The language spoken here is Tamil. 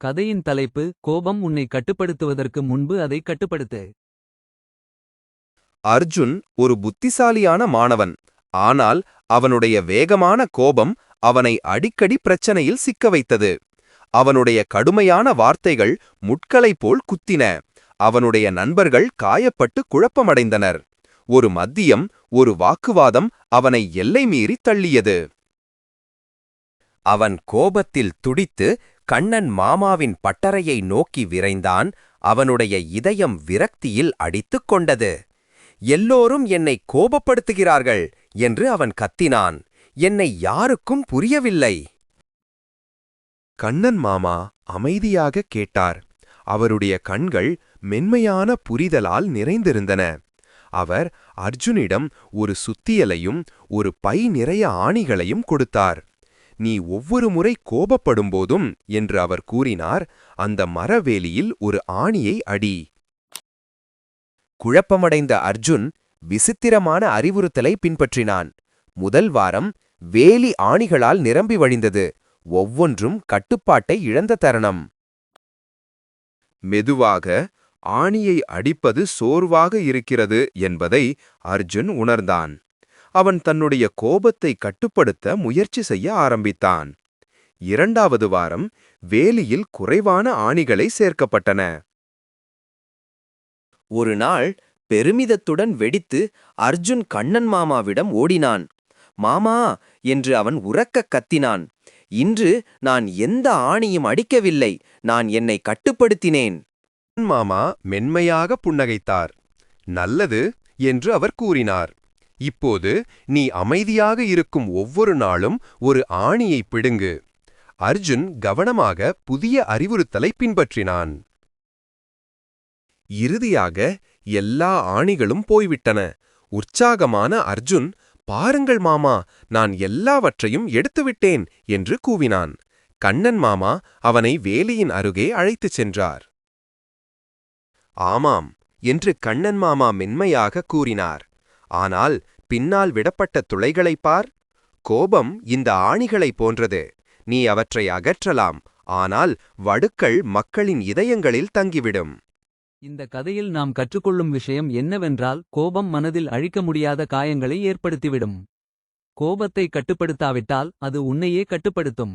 கதையின் தலைப்பு கோபம் உன்னை கட்டுப்படுத்துவதற்கு முன்பு அதை கட்டுப்படுத்து. அர்ஜுன் ஒரு புத்திசாலியான மாணவன். ஆனால் அவனுடைய வேகமான கோபம் அவனை அடிக்கடி பிரச்சனையில் சிக்க வைத்தது. அவனுடைய கடுமையான வார்த்தைகள் முட்களைப் போல் குத்தின. அவனுடைய நண்பர்கள் காயப்பட்டு குழப்பமடைந்தனர். ஒரு மத்தியம் ஒரு வாக்குவாதம் அவனை எல்லை மீறி தள்ளியது. அவன் கோபத்தில் துடித்து கண்ணன் மாமாவின் பட்டறையை நோக்கி விரைந்தான். அவனுடைய இதயம் விரக்தியில் அடித்துக் கொண்டது. எல்லோரும் என்னை கோபப்படுத்துகிறார்கள் என்று அவன் கத்தினான். என்னை யாருக்கும் புரியவில்லை. கண்ணன் மாமா அமைதியாக கேட்டார். அவருடைய கண்கள் மென்மையான புரிதலால் நிறைந்திருந்தன. அவர் அர்ஜுனிடம் ஒரு சுத்தியலையும் ஒரு பை நிறைய ஆணிகளையும் கொடுத்தார். நீ ஒவ்வொரு முறை கோபப்படும்போதும் என்று அவர் கூறினார் அந்த மரவேலியில் ஒரு ஆணியை அடி. குழப்பமடைந்த அர்ஜுன் விசித்திரமான அறிவுறுத்தலை பின்பற்றினான். முதல் வாரம் வேலி ஆணிகளால் நிரம்பி வழிந்தது ஒவ்வொன்றும் கட்டுப்பாட்டை இழந்த தருணம். மெதுவாக ஆணியை அடிப்பது சோர்வாக இருக்கிறது என்பதை அர்ஜுன் உணர்ந்தான். அவன் தன்னுடைய கோபத்தை கட்டுப்படுத்த முயற்சி செய்ய ஆரம்பித்தான். இரண்டாவது வாரம் வேலியில் குறைவான ஆணிகளை சேர்க்கப்பட்டன. ஒரு நாள் பெருமிதத்துடன் வெடித்து அர்ஜுன் கண்ணன் மாமாவிடம் ஓடினான். மாமா என்று அவன் உறக்க கத்தினான். இன்று நான் எந்த ஆணியும் அடிக்கவில்லை. நான் என்னை கட்டுப்படுத்தினேன். மாமா மென்மையாக புன்னகைத்தார். நல்லது என்று அவர் கூறினார். இப்போது நீ அமைதியாக இருக்கும் ஒவ்வொரு நாளும் ஒரு ஆணியை பிடுங்கு. அர்ஜுன் கவனமாக புதிய அறிவுறுத்தலை பின்பற்றினான். இறுதியாக எல்லா ஆணிகளும் போய்விட்டன. உற்சாகமான அர்ஜுன் பாருங்கள் மாமா நான் எல்லாவற்றையும் எடுத்துவிட்டேன் என்று கூவினான். கண்ணன் மாமா அவனை வேலியின் அருகே அழைத்துச் சென்றார். ஆமாம் என்று கண்ணன் மாமா மென்மையாக கூறினார். ஆனால் பின்னால் விடப்பட்ட துளைகளைப் பார். கோபம் இந்த ஆணிகளைப் போன்றது. நீ அவற்றை அகற்றலாம். ஆனால் வடுக்கள் மக்களின் இதயங்களில் தங்கிவிடும். இந்த கதையில் நாம் கற்றுக்கொள்ளும் விஷயம் என்னவென்றால் கோபம் மனதில் அழிக்க முடியாத காயங்களை ஏற்படுத்திவிடும். கோபத்தை கட்டுப்படுத்தாவிட்டால் அது உன்னையே கட்டுப்படுத்தும்.